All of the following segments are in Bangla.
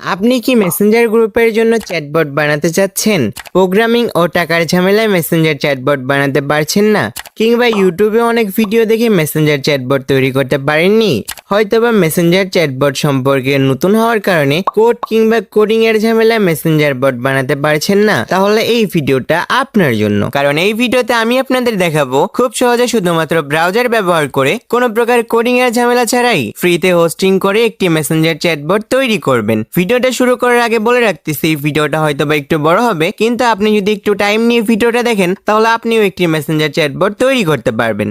আপনি কি মেসেঞ্জার গ্রুপের জন্য চ্যাটবট বানাতে চাচ্ছেন? প্রোগ্রামিং ও টাকার ঝামেলায় মেসেঞ্জার চ্যাটবট বানাতে পারছেন না? কিংবা ইউটিউবে অনেক ভিডিও দেখে মেসেঞ্জার চ্যাটবট তৈরি করতে পারেননি? হয়তোবা মেসেঞ্জার চ্যাটবট সম্পর্কে নতুন হওয়ার কারণে কোড কিংবা কোডিং এর ঝামেলায় মেসেঞ্জার বট বানাতে পারছেন না। তাহলে এই ভিডিওটা আপনার জন্য। কারণ এই ভিডিওতে আমি আপনাদের দেখাবো খুব সহজে শুধুমাত্র ব্রাউজার ব্যবহার করে কোনো প্রকার কোডিং এর ঝামেলা ছাড়াই ফ্রিতে হোস্টিং করে একটি মেসেঞ্জার চ্যাটবট তৈরি করবেন। ভিডিওটা শুরু করার আগে বলে রাখতেছি এই ভিডিওটা হয়তো বা একটু বড় হবে, কিন্তু আপনি যদি একটু টাইম নিয়ে ভিডিওটা দেখেন, তাহলে আপনিও একটি মেসেঞ্জার চ্যাটবট তৈরি করতে পারবেন।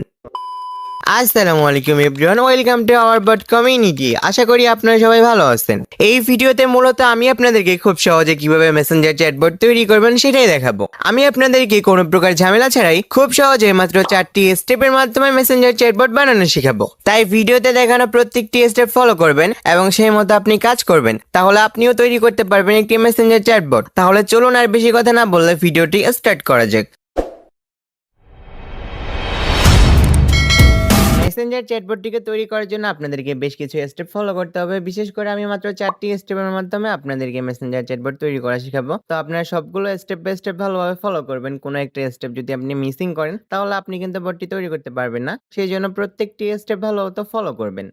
আসসালামু আলাইকুম everyone welcome to our bot community আশা করি আপনারা সবাই ভালো আছেন। এই ভিডিওতে মূলত আমি আপনাদেরকে খুব সহজে কীভাবে মেসেঞ্জার চ্যাটবট তৈরি করবেন সেটাই দেখাবো। আমি আপনাদেরকে কোনো প্রকার ঝামেলা ছাড়াই খুব সহজে মাত্র চারটি স্টেপের মাধ্যমে মেসেঞ্জার চ্যাটবট বানানো শেখাবো। তাই ভিডিওতে দেখানো প্রত্যেকটি স্টেপ ফলো করবেন এবং সেই মতো আপনি কাজ করবেন। তাহলে আপনিও তৈরি করতে পারবেন একটি মেসেঞ্জার চ্যাটবট তাহলে চলুন আর বেশি কথা না বললে ভিডিওটি স্টার্ট করা যাক। মেসেঞ্জার চ্যাটবটটিকে তৈরি করার জন্য আপনাদেরকে বেশ কিছু স্টেপ ফলো করতে হবে। বিশেষ করে আমি মাত্র চারটি স্টেপের মাধ্যমে আপনাদেরকে মেসেঞ্জার চ্যাটবট তৈরি করা শেখাবো। তো আপনারা সবগুলো স্টেপ বাই স্টেপ ভালোভাবে ফলো করবেন। কোনো একটা স্টেপ যদি আপনি মিসিং করেন, তাহলে আপনি কিন্তু বটটি তৈরি করতে পারবেন না। সেই জন্য প্রত্যেকটি স্টেপ ভালো ভালোমতো ফলো করবেন।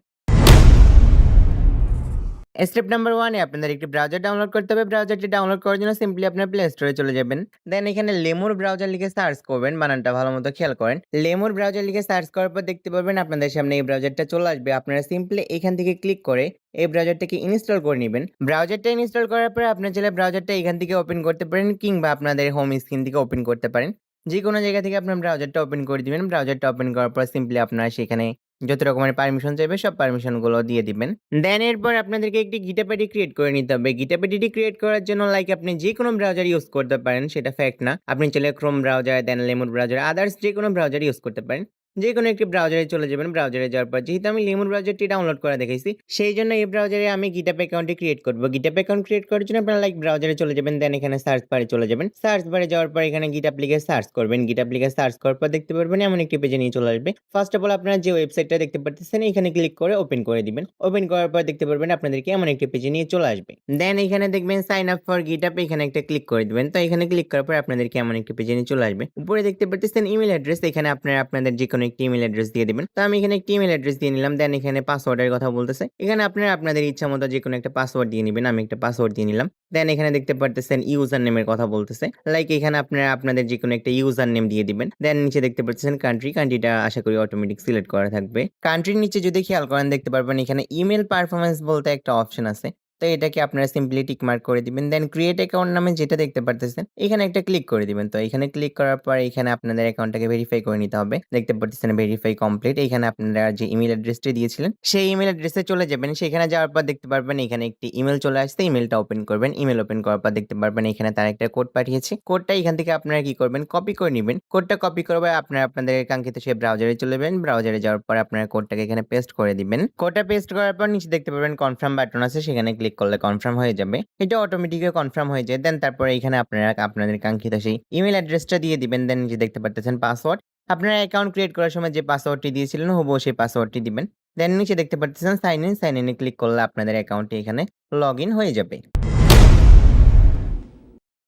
স্টেপ নাম্বার ওয়ানে আপনাদের একটি ব্রাউজার ডাউনলোড করতে হবে। ব্রাউজারটি ডাউনলোড করার জন্য সিম্পলি আপনার প্লে স্টোরে চলে যাবেন। দেন এখানে লেমুর ব্রাউজার লিখে সার্চ করবেন, বানানটা ভালো মতো খেয়াল করেন। লেমুর ব্রাউজার লিখে সার্চ করার পর দেখতে পারবেন আপনাদের সামনে এই ব্রাউজারটা চলে আসবে। আপনারা সিম্পলি এখান থেকে ক্লিক করে এই ব্রাউজারটাকে ইনস্টল করে নেবেন। ব্রাউজারটা ইনস্টল করার পরে আপনার চাইলে ব্রাউজারটা এখান থেকে ওপেন করতে পারেন কিংবা আপনাদের হোম স্ক্রিন থেকে ওপেন করতে পারেন। যে কোনো জায়গা থেকে আপনার ব্রাউজারটা ওপেন করে দিবেন। ব্রাউজারটা ওপেন করার পর সিম্পলি আপনারা সেখানে যত রকমের পারমিশন চাইবে, সব পারমিশনগুলো দিয়ে দিবেন। দেন এরপর আপনাদেরকে একটি গিটাপ্যাডি ক্রিয়েট করে নিতে হবে। গিটাপ্যাডিটি ক্রিয়েট করার জন্য লাইক আপনি যে কোনো ব্রাউজার ইউজ করতে পারেন, সেটা ফ্যাক্ট না। আপনি চলে Chrome browser then Lemur browser others যে কোনো ব্রাউজার ইউজ করতে পারেন। যে কোনো একটি ব্রাউজারে চলে যাবেন ব্রাউজারে যাওয়ার পর যেহেতু আমি লেমুর ব্রাউজারটি ডাউনলোড করে দেখেছি, সেই জন্য এই ব্রাউজারে আমি গিটাপ অ্যাকাউন্টটি ক্রিয়েট করব। গিটাপ অ্যাকাউন্ট ক্রিয়েট করার জন্য আপনারা লাইক ব্রাউজারে চলে যাবেন দেন এখানে সার্চ বারে চলে যাবেন। সার্চ বারে যাওয়ার পর এখানে গিটাপ লিখে সার্চ করবেন। গিটাপ লিখে সার্চ করার পর দেখতে পারবেন এমন একটি পেজে নিয়ে চলে আসবে। ফার্স্ট অফ অল আপনারা যে ওয়েবসাইটটা দেখতে পাচ্ছেন এখানে ক্লিক করে ওপেন করে দিবেন। ওপেন করার পর দেখতে পারবেন আপনাদেরকে এমন একটি পেজে নিয়ে চলে আসবে। দেন এখানে দেখবেন সাইন আপ ফর গিটাপ এখানে একটা ক্লিক করে দিবেন। তো এখানে ক্লিক করার পর আপনাদেরকে এমন একটি পেজে নিয়ে চলে আসবে। উপরে দেখতে পাচ্ছেন ইমেল অ্যাড্রেস এখানে আপনারা, আপনাদের যে কোনো একটি ইমেল অ্যাড্রেস দিয়ে দিবেন। তো আমি এখানে একটি ইমেল অ্যাড্রেস দিয়ে নিলাম দেন এখানে পাসওয়ার্ডের কথা বলতেছে। এখানে আপনারা আপনাদের ইচ্ছা মতো যে কোনো একটা পাসওয়ার্ড দিয়ে নেবেন, আমি একটা পাসওয়ার্ড দিয়ে নিলাম। দেন এখানে দেখতে পারতেছেন ইউজার নেমের কথা বলতেছে। লাইক এখানে আপনারা আপনাদের যে কোনো একটা ইউজার নেম দিয়ে দিবেন। দেন নিচে দেখতে পাচ্ছেন কান্ট্রি কান্ট্রিটা আশা করি অটোমেটিক সিলেক্ট করা থাকবে। কান্ট্রির নিচে যদি খেয়াল করেন, দেখতে পারবেন এখানে ইমেল পারফরমেন্স বলতে একটা অপশন আছে। তো এটাকে আপনারা সিম্পলি টিক মার্ক করে দিবেন। দেন ক্রিয়েট অ্যাকাউন্ট নামে যেটা দেখতে পারতেছেন, এখানে একটা ক্লিক করে দিবেন। তো এখানে ক্লিক করার পর এখানে আপনাদের অ্যাকাউন্টটাকে ভেরিফাই করে নিতে হবে। দেখতে পারতেছেন ভেরিফাই কমপ্লিট এখানে আপনারা যে ইমেল অ্যাড্রেসটি দিয়েছিলেন, সেই ইমেল অ্যাড্রেসে চলে যাবেন। সেখানে যাওয়ার পর দেখতে পারবেন এখানে একটি ইমেল চলে আসছে। ইমেলটা ওপেন করবেন। ইমেল ওপেন করার পর দেখতে পারবেন এখানে তার একটা কোড পাঠিয়েছে। কোডটা এখান থেকে আপনারা কি করবেন? কপি করে নেবেন। কোডটা কপি করবে আপনারা আপনাদের কাঙ্ক্ষিত সেই ব্রাউজারে চলে যাবেন। ব্রাউজারে যাওয়ার পর আপনারা কোডটাকে এখানে পেস্ট করে দিবেন। কোডটা পেস্ট করার পর নিচে দেখতে পারবেন কনফার্ম বাটন আছে। সেখানে ক্লিক করলে কনফার্ম হয়ে যাবে। এটা অটোমেটিকলি কনফার্ম হয়ে যায়। দেন তারপরে এখানে আপনারা, আপনাদের কাঙ্ক্ষিত সেই ইমেল অ্যাড্রেসটা দিয়ে দিবেন। দেন নিচে দেখতে পাচ্ছেন পাসওয়ার্ড আপনারা অ্যাকাউন্ট ক্রিয়েট করার সময় যে পাসওয়ার্ডটি দিয়েছিলেন, হুবহু সেই পাসওয়ার্ডটি দিবেন। দেন নিচে দেখতে পাচ্ছেন সাইন ইন সাইন ইনে ক্লিক করলে আপনাদের অ্যাকাউন্টটি এখানে লগ ইন হয়ে যাবে।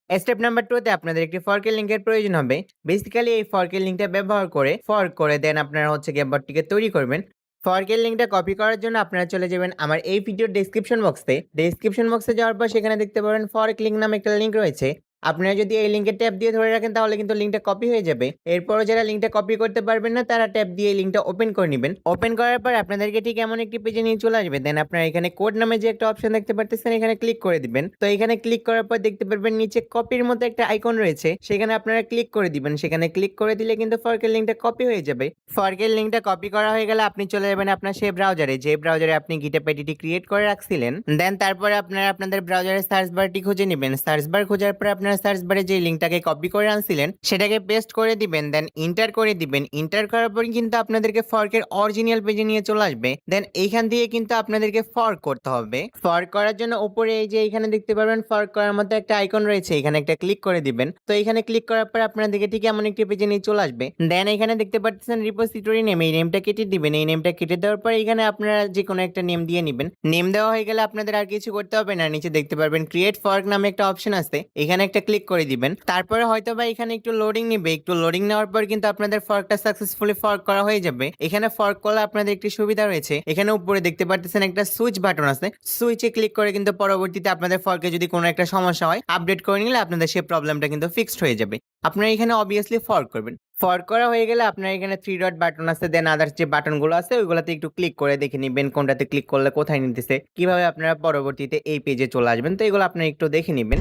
স্টেপ নাম্বার টু তে আপনাদের একটি ফর্কের লিঙ্কের প্রয়োজন হবে। বেসিক্যালি এই ফর্কের লিঙ্কটা ব্যবহার করে ফর্ক করে দেন আপনারা হচ্ছে গিয়ে বটটিকে তৈরি করবেন। ফর্কের লিঙ্কটা কপি করার জন্য আপনারা চলে যাবেন আমার এই ভিডিওর ডেসক্রিপশন বক্সে ডেসক্রিপশন বক্সে যাওয়ার পর সেখানে দেখতে পাবেন ফর্ক লিঙ্ক নামে একটা লিঙ্ক রয়েছে। আপনারা যদি এই লিঙ্কে ট্যাপ দিয়ে ধরে রাখেন, তাহলে কিন্তু লিঙ্কটা কপি হয়ে যাবে। এরপরও যারা লিঙ্কটা কপি করতে পারবেন না, তারা ট্যাপ দিয়ে এই লিঙ্কটা ওপেন করে নেবেন। ওপেন করার পর আপনাদেরকে ঠিক এমন একটি পেজে নিয়ে চলে আসবে। দেন আপনারা এখানে কোড নামে যে একটা অপশন দেখতে পারতেছেন, এখানে ক্লিক করে দিবেন। তো এখানে ক্লিক করার পর দেখতে পারবেন, নিচে কপির মতো একটা আইকন রয়েছে। সেখানে আপনারা ক্লিক করে দিবেন। সেখানে ক্লিক করে দিলে কিন্তু ফর্কের লিঙ্কটা কপি হয়ে যাবে। ফর্কের লিঙ্কটা কপি করা হয়ে গেলে আপনি চলে যাবেন আপনার সেই ব্রাউজারে যে ব্রাউজারে আপনি গিটাপ আইডিটি ক্রিয়েট করে রাখছিলেন দেন তারপরে আপনারা আপনাদের ব্রাউজারে সার্চ বারটি খুঁজে নেবেন। সার্চ বার খোঁজার পর আপনারা আপনার সার্চ বারে যে লিঙ্কটাকে কপি করে আনছিলেন, সেটাকে পেস্ট করে দিবেন দেন ইন্টার করে দিবেন। ইন্টার করার পর কিন্তু আপনাদেরকে ফর্কের অরিজিনাল পেজে নিয়ে চলে আসবে। দেন এইখান দিয়ে কিন্তু আপনাদেরকে ফর্ক করতে হবে। ফর্ক করার জন্য উপরে এই যে এখানে দেখতে পারবেন ফর্ক করার মতো একটা আইকন রয়েছে, এখানে একটা ক্লিক করে দিবেন। তো এখানে ক্লিক করার পর আপনাদেরকে ঠিক এমন একটি পেজে নিয়ে চলে আসবে। দেন এখানে দেখতে পাচ্ছেন রিপোজিটরি নেম এই নেমটা কেটে দিবেন। এই নেমটা কেটে দেওয়ার পর এখানে আপনারা যে কোনো একটা নেম দিয়ে নেবেন। নেম দেওয়া হয়ে গেলে আপনাদের আর কিছু করতে হবে না। নিচে দেখতে পারবেন ক্রিয়েট ফর্ক নামে একটা অপশন আছে। এখানে একটা ক্লিক করে দিবেন। তারপরে হয়তো বা এখানে একটু লোডিং নিবে। একটু লোডিং নেওয়ার পর কিন্তু আপনাদের ফর্কটা সাকসেসফুলি ফর্ক করা হয়ে যাবে। এখানে ফর্ক করলে আপনাদের একটি সুবিধা রয়েছে। এখানে উপরে দেখতে পাচ্ছেন একটা সুইচ বাটন আছে। সুইচে ক্লিক করে কিন্তু পরবর্তীতে আপনাদের ফর্কে যদি কোনো একটা সমস্যা হয় আপডেট করে নিলে আপনাদের সেই প্রবলেমটা কিন্তু ফিক্সড হয়ে যাবে। আপনারা এখানে অবভিয়াসলি ফর্ক করবেন। ফর্ক করা হয়ে গেলে আপনার এখানে থ্রি ডট বাটন আছে দেন আদার্স যে বাটনগুলো আছে, ওইগুলোতে একটু ক্লিক করে দেখে নেবেন কোনটাতে ক্লিক করলে কোথায় নিতেছে। কীভাবে আপনারা পরবর্তীতে এই পেজে চলে আসবেন, তো এগুলো আপনারা একটু দেখে নেবেন।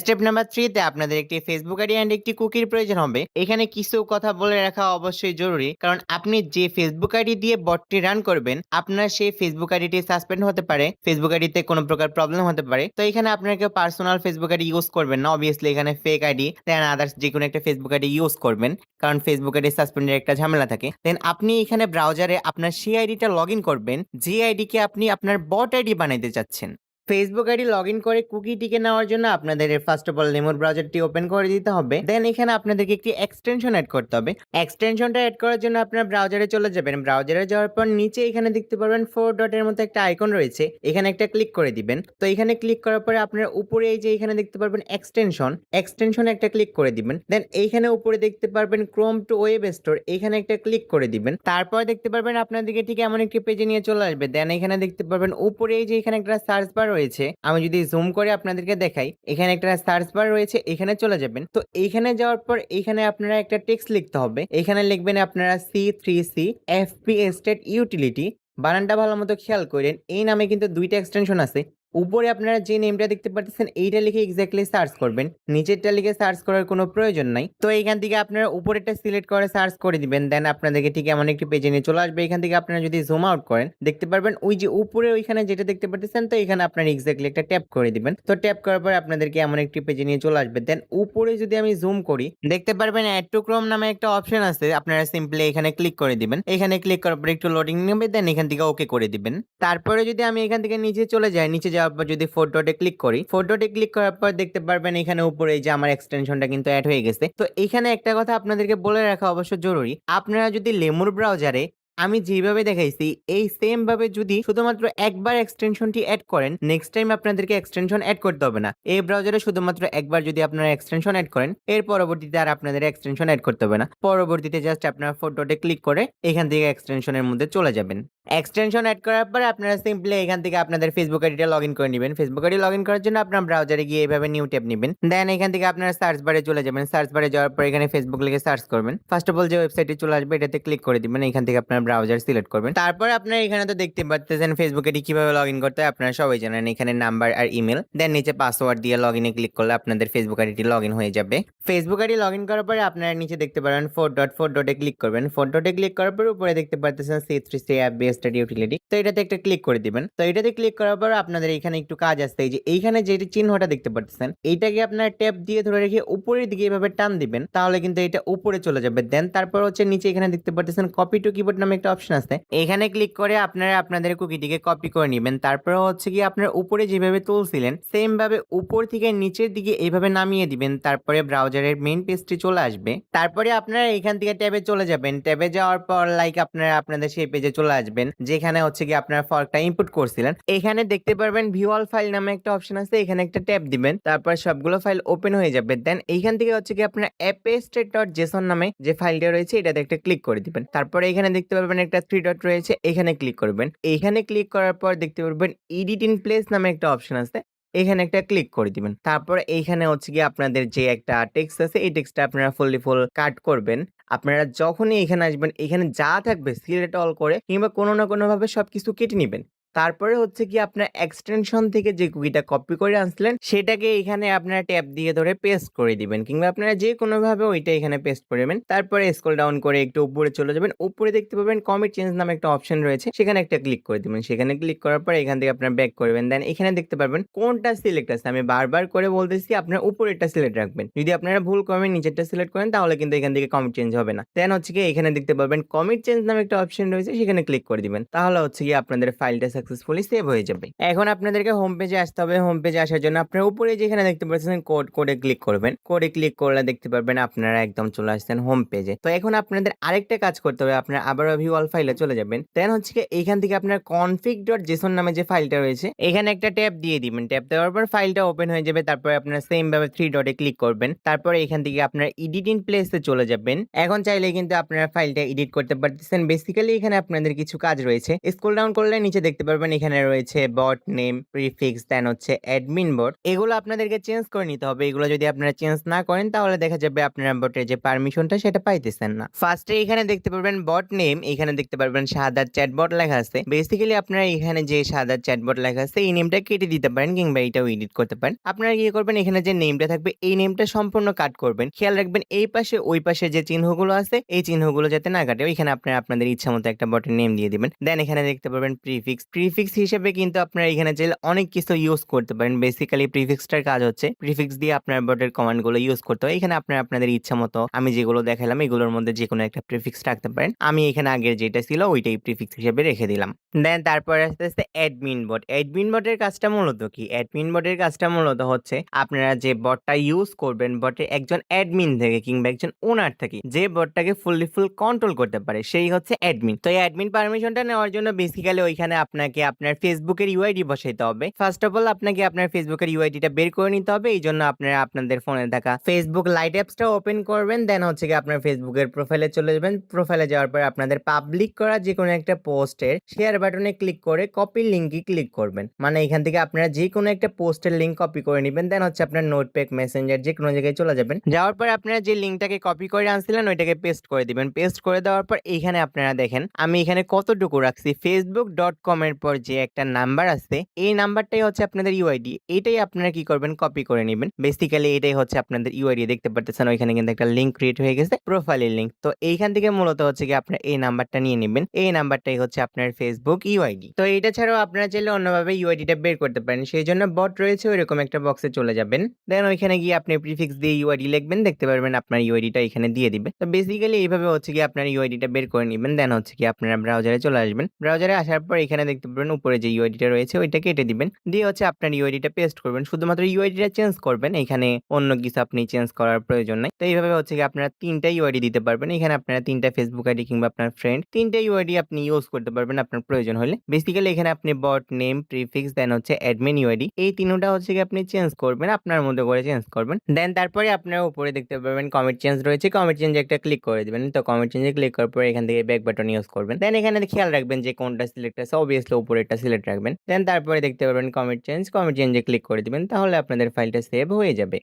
স্টেপ নাম্বার থ্রিতে আপনাদের একটি ফেসবুক আইডি অ্যান্ড একটি কুকির প্রয়োজন হবে। এখানে কিছু কথা বলে রাখা অবশ্যই জরুরি, কারণ আপনি যে ফেসবুক আইডি দিয়ে বটটি রান করবেন, আপনার সেই ফেসবুক আইডিটি সাসপেন্ড হতে পারে ফেসবুক আইডিতে কোনো প্রকার প্রবলেম হতে পারে। তো এখানে আপনার কেউ পার্সোনাল ফেসবুক আইডি ইউজ করবেন না অবভিয়াসলি এখানে ফেক আইডি দেন আদার্স যে কোনো একটা ফেসবুক আইডি ইউজ করবেন, কারণ ফেসবুক আইডি সাসপেন্ডের একটা ঝামেলা থাকে। দেন আপনি এখানে ব্রাউজারে আপনার সেই আইডিটা লগ ইন করবেন, যে আইডিকে আপনি আপনার বট আইডি বানাইতে চাচ্ছেন। ফেসবুক আইডি লগ ইন করে কুকিটিকে নেওয়ার জন্য আপনাদের ফার্স্ট অফ অল লেমোর ব্রাউজারটি ওপেন করে দিতে হবে। দেন এখানে আপনাদেরকে একটি এক্সটেনশন অ্যাড করতে হবে। এক্সটেনশনটা অ্যাড করার জন্য আপনার ব্রাউজারে চলে যাবেন। ব্রাউজারে যাওয়ার পর নিচে এখানে দেখতে পারবেন ফোর ডটের মতো একটা আইকন রয়েছে। এখানে একটা ক্লিক করে দিবেন। তো এখানে ক্লিক করার পরে আপনার উপরে এই যে এখানে দেখতে পারবেন এক্সটেনশন এক্সটেনশন একটা ক্লিক করে দিবেন। দেন এইখানে উপরে দেখতে পারবেন ক্রোম টু ওয়েব স্টোর এখানে একটা ক্লিক করে দিবেন। তারপর দেখতে পারবেন আপনাদেরকে ঠিক এমন একটি পেজে নিয়ে চলে আসবে। দেন এখানে দেখতে পারবেন উপরে এই যে এখানে একটা সার্চ বার রয়েছে, আমি যদি জুম করে আপনাদেরকে দেখাই, এখানে একটা সার্চ বার রয়েছে, এখানে চলে যাবেন। তো এখানে যাওয়ার পর এখানে আপনারা একটা টেক্সট লিখতে হবে। এখানে লিখবেন আপনারা C three C F P state utility বানানটা ভালো মতো খেয়াল করেন, এই নামে কিন্তু দুইটা এক্সটেনশন আছে। উপরে আপনারা যে নেমটা দেখতে পাচ্ছেন এইটা লিখে এক্স্যাক্টলি সার্চ করবেন। নিচেরটা লিখে সার্চ করার কোনো প্রয়োজন নাই। তো এইখান থেকে আপনারা উপরেরটা সিলেক্ট করে সার্চ করে দিবেন। দেন আপনাদেরকে ঠিক এমন একটি পেজে নিয়ে চলে আসবে। এখান থেকে আপনারা যদি জুম আউট করেন, দেখতে পারবেন ওই যে উপরে ওইখানে যেটা দেখতে পাচ্ছেন তো এখানে আপনারা এক্স্যাক্টলি একটা ট্যাপ করে দিবেন। তো ট্যাপ করার পর আপনাদেরকে এমন একটি পেজে নিয়ে চলে আসবে। দেন উপরে যদি আমি জুম করি, দেখতে পারবেন অ্যাড টু ক্রোম নামে একটা অপশন আছে। আপনারা সিম্পলি এখানে ক্লিক করে দিবেন। এখানে ক্লিক করার পর একটু লোডিং নেবে দেন এখান থেকে ওকে করে দিবেন। তারপরে যদি আমি এখান থেকে নিচে চলে যাই, নিচে যাওয়ার যদি ফোর ডটে ক্লিক করি ফোর ডটে ক্লিক করার পর দেখতে পারবেন এখানে উপরে যে আমার এক্সটেনশনটা কিন্তু অ্যাড হয়ে গেছে। তো এখানে একটা কথা আপনাদেরকে বলে রাখা অবশ্য জরুরি। আপনারা যদি লেমুর ব্রাউজারে আমি যেভাবে দেখাইছি, এই সেম ভাবে যদি শুধুমাত্র একবার এক্সটেনশনটি অ্যাড করেন নেক্সট টাইম আপনাদেরকে এক্সটেনশন অ্যাড করতে হবে না। এই ব্রাউজারে শুধুমাত্র একবার যদি আপনারা এক্সটেনশন অ্যাড করেন, এর পরবর্তীতে আর আপনাদের এক্সটেনশন অ্যাড করতে হবে না। পরবর্তীতে জাস্ট আপনার ফটোতে ক্লিক করে এখান থেকে এক্সটেনশনের মধ্যে চলে যাবেন। এক্সটেনশন অ্যাড করার পর আপনারা সিম্পলি এখান থেকে আপনাদের ফেসবুক আইডিটা লগ ইন করে নেবেন। ফেসবুক আইডি লগ ইন করার জন্য আপনার ব্রাউজারে গিয়ে এইভাবে নিউ ট্যাব নেবেন। দেন এখান থেকে আপনারা সার্চ বারে চলে যাবেন। সার্চ বারে যাওয়ার পর এখানে ফেসবুক লিখে সার্চ করবেন। ফার্স্ট অফ অল যে ওয়েবসাইটে চলে আসবে, এটাতে ক্লিক করে দিবেন। এখান থেকে আপনার ব্রাউজার সিলেক্ট করবেন। তারপর আপনারা এখানে তো দেখতে পাচ্ছেন ফেসবুক কীভাবে লগ ইন করতে হয়, আপনারা সবাই জানেন এখানে নাম্বার আর ইমেল দেন নিচে পাসওয়ার্ড দিয়ে লগ ইনে ক্লিক করলে আপনাদের ফেসবুক আইডিটি লগ ইন হয়ে যাবে। ফেসবুক আইডি লগ ইন করার পরে আপনারা নিচে দেখতে পারেন ফোর ডট ফোর ডটে ক্লিক করবেন। ফোর ডটে ক্লিক করার পর উপরে দেখতে পাচ্ছেন C three C app based utility তো এটাতে একটা ক্লিক করে দিবেন। তো এটাতে ক্লিক করার পর আপনাদের এখানে একটু কাজ আসতে যে এইখানে যেটি চিহ্নটা দেখতে পাচ্ছেন এইটাকে আপনার ট্যাপ দিয়ে ধরে রেখে উপরের দিকে এভাবে টান দিবেন, তাহলে কিন্তু এটা উপরে চলে যাবে। দেন তারপর হচ্ছে নিচে এখানে দেখতে পাচ্ছেন কপি টু কিবোর্ড নামে একটা অপশন আছে। এখানে ক্লিক করে আপনারা আপনাদের কুকিটিকে কপি করে নেবেন। তারপর হচ্ছে কি আপনার উপরে যেভাবে তুলছিলেন সেম ভাবে উপর থেকে নিচের দিকে এইভাবে নামিয়ে দিবেন। তারপরে ব্রাউজারের মেইন পেজটি চলে আসবে। তারপরে আপনারা এখান থেকে ট্যাবে চলে যাবেন। ট্যাবে যাওয়ার পর লাইক আপনারা আপনাদের সেই পেজে চলে আসবেন, যেখানে হচ্ছে কি আপনার ফর্কটা ইনপুট করছিলেন। এখানে দেখতে পারবেন ভিউ অল ফাইল নামে একটা অপশন আছে। এখানে একটা ট্যাব দিবেন। তারপর সবগুলো ফাইল ওপেন হয়ে যাবে। দেন এইখান থেকে হচ্ছে কি আপনার অ্যাপেস্টেড ডট জেসন নামে যে ফাইলটা রয়েছে, এটাতে একটা ক্লিক করে দিবেন। তারপরে এখানে দেখতে পারবেন একটা থ্রি ডট রয়েছে, এখানে ক্লিক করবেন। এখানে ক্লিক করার পর দেখতে পারবেন এডিট ইন প্লেস নামে একটা অপশন আছে, এখানে একটা ক্লিক করে দিবেন। তারপর এইখানে হচ্ছে গিয়ে আপনাদের যে একটা টেক্সট আছে, এই টেক্সটটা আপনারা ফুললি ফুল কাট করবেন। আপনারা যখনই এখানে আসবেন, এখানে যা থাকবে সিলেক্ট অল করে কিংবা কোনো না কোনোভাবে সব কিছু কেটে নেবেন। তারপরে হচ্ছে কি আপনার এক্সটেনশন থেকে যে কুকিটা কপি করে আনছিলেন, সেটাকে এখানে আপনারা ট্যাপ দিয়ে ধরে পেস্ট করে দিবেন কিংবা আপনারা যে কোনোভাবে ওইটা এখানে পেস্ট করে দেবেন তারপরে স্ক্রল ডাউন করে একটু উপরে চলে যাবেন। উপরে দেখতে পাবেন কমিট চেঞ্জ নামে একটা অপশন রয়েছে। সেখানে একটা ক্লিক করে দিবেন। সেখানে ক্লিক করার পর এখান থেকে আপনার ব্যাক করবেন। দেন এখানে দেখতে পারবেন কোনটা সিলেক্ট আছে। আমি বারবার করে বলতেছি, আপনার উপরেরটা সিলেক্ট রাখবেন। যদি আপনারা ভুল করেন, নিচেরটা সিলেক্ট করেন, তাহলে কিন্তু এখান থেকে কমিট চেঞ্জ হবে না। দেন হচ্ছে কি, এখানে দেখতে পারবেন কমিট চেঞ্জ নামে একটা অপশন রয়েছে। সেখানে ক্লিক করে দিবেন। তাহলে হচ্ছে কি আপনাদের ফাইলটা সাকসেসফুলি সেভ হয়ে যাবে। এখন আপনাদেরকে হোম পেজে আসতে হবে। হোম পেজে আসার জন্য আপনার উপরে যেখানে দেখতে পাচ্ছেন কোড কোডে ক্লিক করবেন। কোডে ক্লিক করলে দেখতে পারবেন আপনারা একদম চলে আসছেন হোম পেজে তো এখন আপনাদের আরেকটা কাজ করতে হবে। আপনার আবার ভিউয়াল ফাইলে চলে যাবেন। দেন হচ্ছে এইখান থেকে আপনার কনফিগ ডট জেসন নামে যে ফাইলটা রয়েছে, এখানে একটা ট্যাব দিয়ে দিবেন। ট্যাব দেওয়ার পর ফাইলটা ওপেন হয়ে যাবে। তারপরে আপনার সেম ভাবে থ্রি ডটে ক্লিক করবেন। তারপরে এখান থেকে আপনার এডিটিং প্লেসে চলে যাবেন। এখন চাইলে কিন্তু আপনারা ফাইলটা এডিট করতে পারতেছেন। বেসিক্যালি এখানে আপনাদের কিছু কাজ রয়েছে। স্ক্রল ডাউন করলে নিচে দেখতে পারবেন এখানে রয়েছে বট নেম প্রিফিক্স দেন হচ্ছে অ্যাডমিন বট এগুলো আপনাদেরকে চেঞ্জ করে নিতে হবে। এগুলো যদি আপনারা চেঞ্জ না করেন, তাহলে দেখা যাবে আপনার বটের যে পারমিশনটা সেটা পাইতেছেন না। ফার্স্টে এখানে দেখতে পারবেন বট নেম এখানে দেখতে পারবেন সাদা চ্যাটবট লেখা আছে। বেসিক্যালি আপনারা এখানে যে সাদা চ্যাটবট লেখা আছে, এই নেমটা কেটে দিতে পারেন কিংবা এটাও এডিট করতে পারেন। আপনারা কি করবেন, এখানে যে নেমটা থাকবে, এই নেমটা সম্পূর্ণ কাট করবেন। খেয়াল রাখবেন, এই পাশে, ওই পাশে যে চিহ্নগুলো আছে, এই চিহ্নগুলো যাতে না কাটে, ওইখানে আপনারা আপনাদের ইচ্ছা মতো একটা বটের নেম দিয়ে দিবেন। দেন এখানে দেখতে পারবেন প্রিফিক্স প্রিফিক্স হিসেবে কিন্তু আপনারা এখানে চাইলে অনেক কিছু ইউজ করতে পারেন। বেসিক্যালি প্রিফিক্সটার কাজ হচ্ছে প্রিফিক্স দিয়ে আপনার বটের কমান্ডগুলো ইউজ করতে হয়। এখানে আপনারা, আপনাদের ইচ্ছা মতো আমি যেগুলো দেখালাম, এগুলোর মধ্যে যে কোনো একটা প্রিফিক্স রাখতে পারেন। আমি এখানে আগের যেটা ছিল ওইটাই প্রিফিক্স হিসেবে রেখে দিলাম। দেন তারপরে আস্তে আস্তে অ্যাডমিন বট অ্যাডমিন বটের কাজটা মূলত কি? অ্যাডমিন বটের কাজটা মূলত হচ্ছে আপনারা যে বটটা ইউজ করবেন বটে একজন অ্যাডমিন থেকে কিংবা একজন ওনার থেকে যে বটটাকে ফুললি ফুল কন্ট্রোল করতে পারে, সেই হচ্ছে অ্যাডমিন তো অ্যাডমিন পারমিশনটা নেওয়ার জন্য বেসিক্যালি ওইখানে আপনাকে আপনার ফেসবুকের ইউআইডি বসাইতে হবে। ফার্স্ট অফ অল আপনাকে আপনার ফেসবুকের ইউআইডিটা বের করে নিতে হবে এই জন্য আপনারা আপনাদের ফোনে থাকা ফেসবুক লাইট অ্যাপসটা ওপেন করবেন দেন হচ্ছে কি আপনার ফেসবুকের প্রোফাইলে চলে যাবেন। প্রোফাইলে যাওয়ার পর আপনাদের পাবলিক করা যে কোনো একটা পোস্টের শেয়ার বাটনে ক্লিক করে কপি লিঙ্কে ক্লিক করবেন। মানে এখান থেকে আপনারা যে কোনো একটা পোস্টের লিঙ্ক কপি করে নেবেন দেন হচ্ছে আপনার নোটপ্যাক মেসেঞ্জার যে কোনো জায়গায় চলে যাবেন। যাওয়ার পর আপনারা যে লিঙ্কটাকে কপি করে আনছিলেন, ওইটাকে পেস্ট করে দিবেন। পেস্ট করে দেওয়ার পর এইখানে আপনারা দেখেন, আমি এখানে কতটুকু রাখছি? ফেসবুক ডট কম এর পর যে একটা নাম্বার আছে, এই নাম্বারটাই হচ্ছে আপনাদের ইউআইডি এটাই আপনারা কি করবেন? কপি করে নেবেন। বেসিক্যালি এটাই হচ্ছে আপনাদের ইউআইডি দেখতে পারতেছেন? ওইখানে কিন্তু একটা লিঙ্ক ক্রিয়েট হয়ে গেছে প্রোফাইলের লিঙ্ক তো এইখান থেকে মূলত হচ্ছে কি আপনার এই নাম্বারটা নিয়ে নেবেন। এই নাম্বারটাই হচ্ছে আপনার ফেসবুক ইউআইডি তো এটা ছাড়াও আপনারা চাইলে অন্যভাবে ইউআইডিটা বের করতে পারেন। সেই জন্য বট রয়েছে, ওইরকম একটা বক্সে চলে যাবেন। দেন ওইখানে গিয়ে আপনি প্রিফিক্স দিয়ে ইউআইডি লিখবেন, দেখতে পারবেন আপনার ইউআইডিটা এখানে দিয়ে দিবে। তো বেসিক্যালি এইভাবে হচ্ছে কি আপনার ইউআইডিটা বের করে নেবেন। দেন হচ্ছে কি আপনারা ব্রাউজারে চলে আসবেন। ব্রাউজারে আসার পর এখানে দেখতে পারবেন উপরে যে ইউআইডিটা রয়েছে ওইটা কেটে দিবেন। দিয়ে হচ্ছে আপনার ইউআইডিটা পেস্ট করবেন। শুধুমাত্র ইউআইডিটা চেঞ্জ করবেন, এখানে অন্য কিছু আপনি চেঞ্জ করার প্রয়োজন নাই। তো এইভাবে হচ্ছে কি আপনারা তিনটা ইউআইডি দিতে পারবেন। এখানে আপনারা তিনটা ফেসবুক আইডি কিংবা আপনার ফ্রেন্ড তিনটা ইউআইডি আপনি ইউজ করতে পারবেন আপনার প্রয়োজন হলে। বেসিক্যালি এখানে আপনি বট নেম প্রিফিক্স দেন হচ্ছে অ্যাডমিন ইউআইডি এই তিনটা হচ্ছে কি আপনি চেঞ্জ করবেন, আপনার মধ্যে করে চেঞ্জ করবেন। দেন তারপরে আপনার উপরে দেখতে পারবেন কমিট চেঞ্জ রয়েছে। কমিট চেঞ্জ একটা ক্লিক করে দিবেন। তো কমিট চেঞ্জে ক্লিক করার পর এখান থেকে ব্যাক বাটন ইউজ করবেন। দেন এখানে খেয়াল রাখবেন যে কোনটা সিলেক্ট আছে অবভিয়াসলি উপরেরটা সিলেক্ট রাখবেন। দেন তারপরে দেখতে পারবেন কমেন্ট চেঞ্জ কমেন্ট চেঞ্জে ক্লিক করে দিবেন। তাহলে আপনাদের ফাইলটা সেভ হয়ে যাবে।